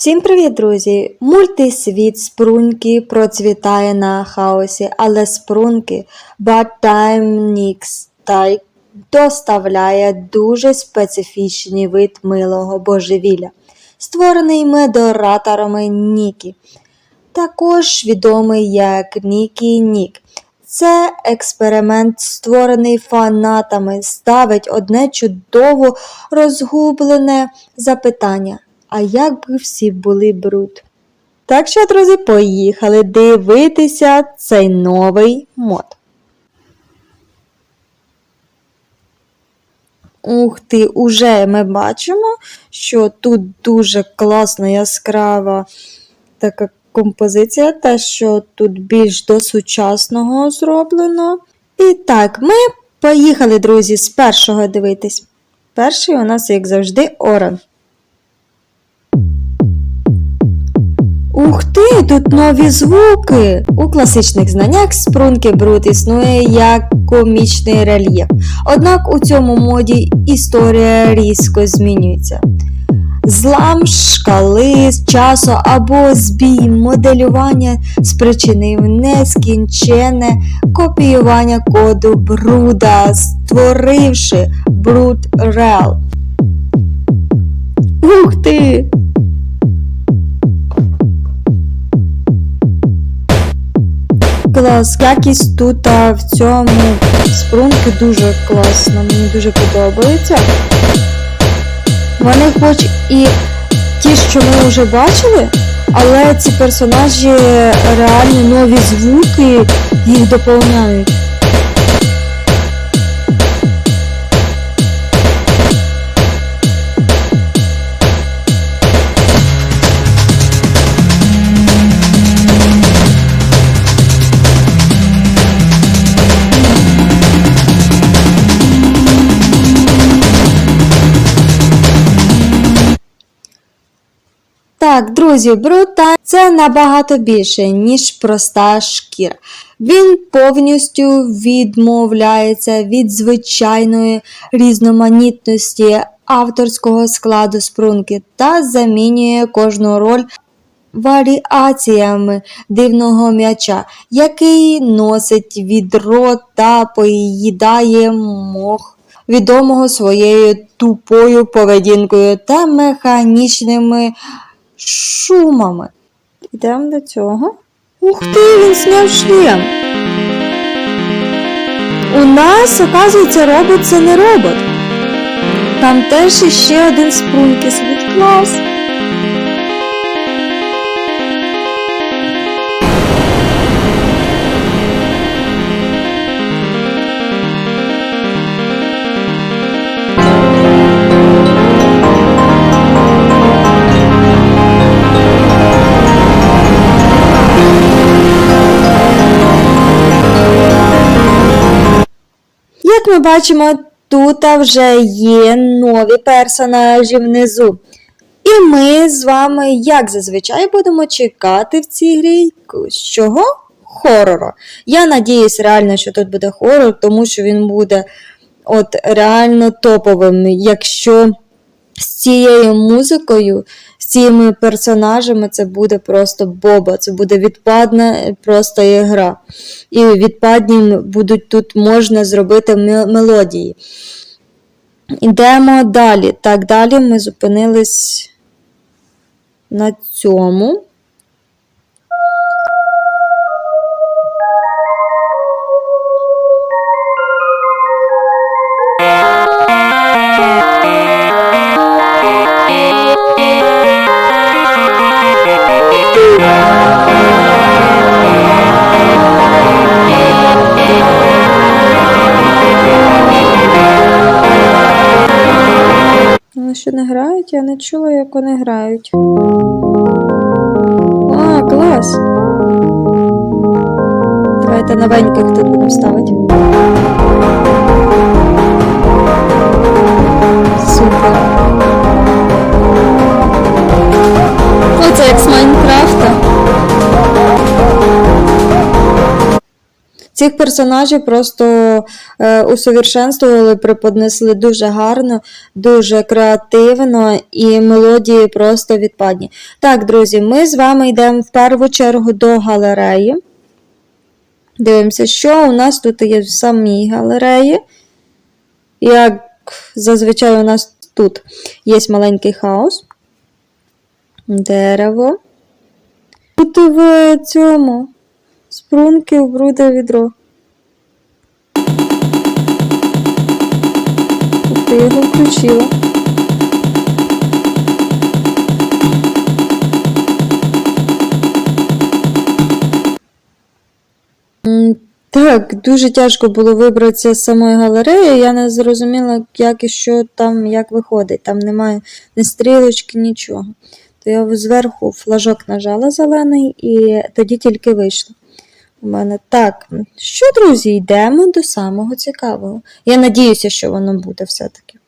Всім привіт, друзі! Мультисвіт Спруньки процвітає на хаосі, але Спруньки Time Nix Тай доставляє дуже специфічний вид милого божевілля, створений модераторами Нікі, також відомий як Нікі Нік. Це експеримент, створений фанатами, ставить одне чудово розгублене запитання. А як би всі були бруд? Так що, друзі, поїхали дивитися цей новий мод. Ух ти, уже ми бачимо, що тут дуже класна яскрава така композиція, те, що тут більш до сучасного зроблено. І так, ми поїхали, друзі, з першого дивитись. Перший у нас, як завжди, Оран. Ух ти, тут нові звуки! У класичних знаннях спрунки бруд існує як комічний рельєф. Однак у цьому моді історія різко змінюється. Злам шкали часу або збій моделювання спричинив нескінчене копіювання коду бруда, створивши бруд рел. Ух ти! Клас, якість тут в цьому спрунки дуже класна, мені дуже подобається. Вони хоч і ті, що ми вже бачили, але ці персонажі реально нові звуки їх доповняють. Так, друзі, брута це набагато більше, ніж проста шкіра. Він повністю відмовляється від звичайної різноманітності авторського складу спрунки та замінює кожну роль варіаціями дивного м'яча, який носить відро та поїдає мох відомого своєю тупою поведінкою та механічними шумами. Йдемо до цього. Ух ти, він зняв шлем. У нас, оказується, робот це не робот. Там теж іще один спрункіс від клас. Як ми бачимо, тут вже є нові персонажі внизу. І ми з вами, як зазвичай, будемо чекати в цій грі чого? Хорору. Я надіюсь реально, що тут буде хорор, тому що він буде от реально топовим. Якщо з цією музикою, з цими персонажами це буде просто боба, це буде відпадна просто гра. І відпадні будуть тут можна зробити мелодії. Йдемо далі. Так, далі ми зупинились на цьому. Вони що не грають? Я не чула, як вони грають. А, клас! Давайте новеньких тут будемо ставити. Супер. Оце як з Майнкрафта. Цих персонажів просто усовершенствували, преподнесли дуже гарно, дуже креативно і мелодії просто відпадні. Так, друзі, ми з вами йдемо в першу чергу до галереї. Дивимося, що у нас тут є в самій галереї. Як зазвичай у нас тут є маленький хаос. Дерево. Тут в цьому спрунки в бруде відро. Ти його включила. Так, дуже тяжко було вибратися з самої галереї. Я не зрозуміла, як і що там, як виходить. Там немає ні стрілочки, нічого. То я зверху флажок нажала зелений і тоді тільки вийшло. У мене так. Що, друзі, йдемо до самого цікавого. Я надіюся, що воно буде все-таки.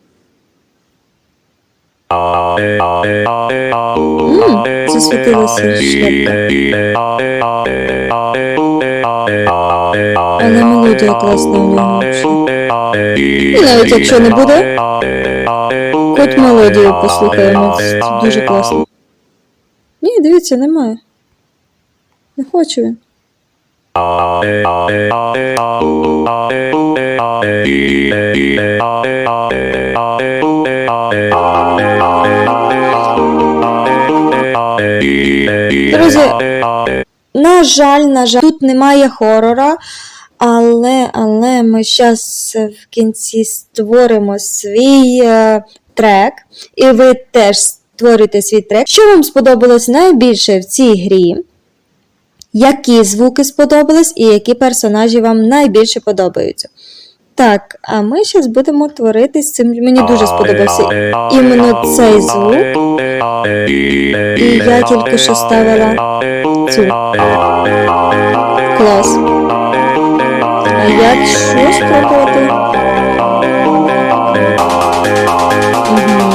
М, засвітилася шляпка. Але мелодія класна у нього. І навіть якщо не буде, хоч мелодію послухаємо. Це дуже класно. Ні, дивіться, немає. Не хочу він. Друзі, на жаль, на жаль, тут немає хорора, але, але ми зараз в кінці створимо свій е, трек, і ви теж створюєте свій трек. Що вам сподобалось найбільше в цій грі? Які звуки сподобались і які персонажі вам найбільше подобаються? Так, а ми зараз будемо творити з цим. Мені дуже сподобався іменно цей звук. І я тільки що ставила цю. Клас. А як що спробувати? Мгм.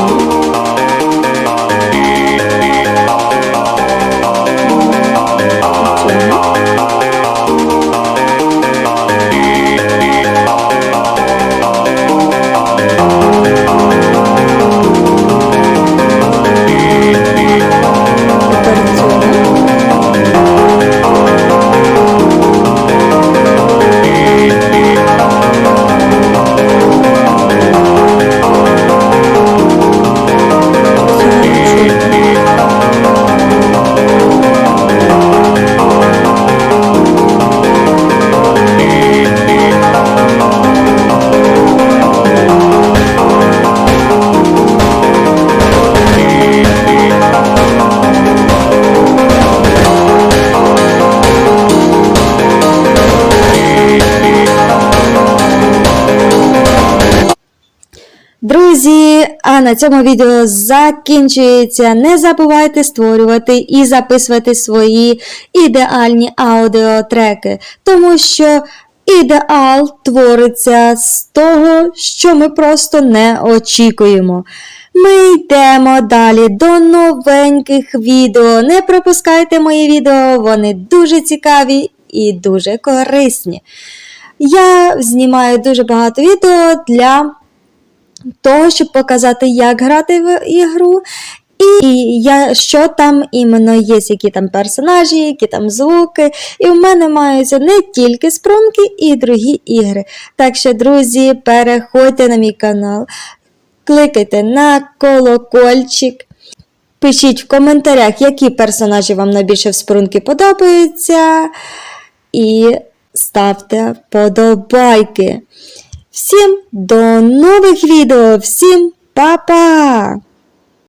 Друзі, а на цьому відео закінчується. Не забувайте створювати і записувати свої ідеальні аудіотреки, тому що ідеал твориться з того, що ми просто не очікуємо. Ми йдемо далі до новеньких відео. Не пропускайте мої відео, вони дуже цікаві і дуже корисні. Я знімаю дуже багато відео для того, щоб показати, як грати в ігру, і я, що там іменно є, які там персонажі, які там звуки. І в мене маються не тільки спрунки і другі ігри. Так що, друзі, переходьте на мій канал, кликайте на колокольчик. Пишіть в коментарях, які персонажі вам найбільше в спрунки подобаються. І ставте вподобайки. Всім до нових відео, всім па-па!